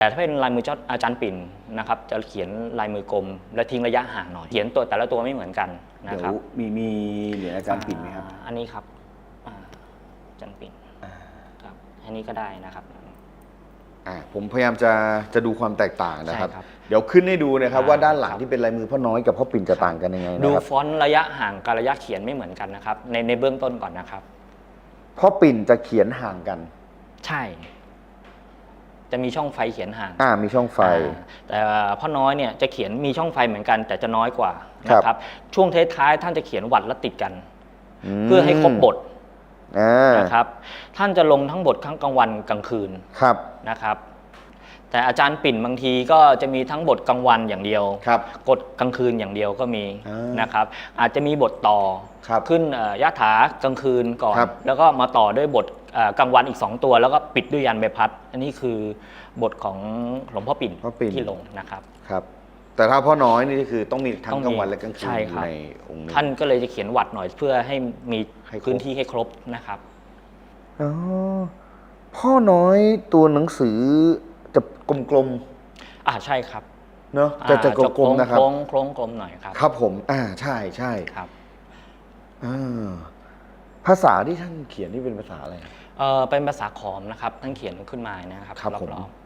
แต่ถ้าเป็นลายมือเจ้าอาจารย์ปิ่นนะครับจะเขียนลายมือกลม และทิ้งระยะห่างหน่อย เขียนตัวแต่ละตัวไม่เหมือนกันนะเดี๋ยวครับมีมีเหรียญอาจารย์ปิ่นไหมครับ อ่าอันนี้ครับอ่าอาจารย์ปิ่นครับ อันนี้ก็ได้นะครับ อ่าผมพยายามจะจะดูความแตกต่างนะครับ ใช่ครับเดี๋ยวขึ้นให้ดูนะครับอ่า ว่าด้านหลังครับที่เป็นลายมือพ่อน้อยกับพ่อปิ่นจะต่างกันยังไงดูนะครับฟอนต์ระยะห่างกับระยะเขียนไม่เหมือนกันนะครับ ในในเบื้องต้นก่อนนะครับ พ่อปิ่นจะเขียนห่างกัน ใช่ จะมีช่องไฟเขียนห่างอ่ามีช่องไฟ อ่าแต่พ่อน้อยเนี่ยจะเขียนมีช่องไฟเหมือนกัน แต่จะน้อยกว่าครับ นะครับ ช่วงท้ายๆท่านจะเขียนวัดและติดกัน มเพื่อให้ครบบทอ่านะครับ ท่านจะลงทั้งบททั้งกลางวันกลางคืนครับ นะครับ แต่อาจารย์ปิ่นบางทีก็จะมีทั้งบทกลางวันอย่างเดียวครับกดกลางคืนอย่างเดียวก็มีอ่านนะครับ อาจจะมีบทต่อครับขึ้นเอ่อยะถากลางคืนก่อน ครับ แล้วก็มาต่อด้วยบทเอ่อกลางวันอีก 2 ตัว แล้วก็ปิดด้วยยันใบพัด อันนี้คือบทของหลวงพ่อปิ่นพ่อปิ่น ที่ลงนะครับ ครับ แต่ถ้าพ่อน้อยนี่คือต้องมีทั้งต้องมีกลางวันและกลางคืนใช่อยู่ครับ ในองค์นี้ ท่านก็เลยจะเขียนวัดหน่อยเพื่อให้มีให้ครบ พื้นที่ให้ครบนะครับ อ๋อพ่อน้อยตัวหนังสือ จะกลมอ่าใช่ครับๆเนาะจะจะกอ่าลมๆนะครับ โค้งโค้งกลมหน่อยครับครับผม อ่าใช่ใช่ครับอ่าภาษาที่ท่านเขียนนี่เป็นภาษาอะไร เออเป็นภาษาขอมนะครับท่านเขียนขึ้นมานะครับครับผม รอบๆ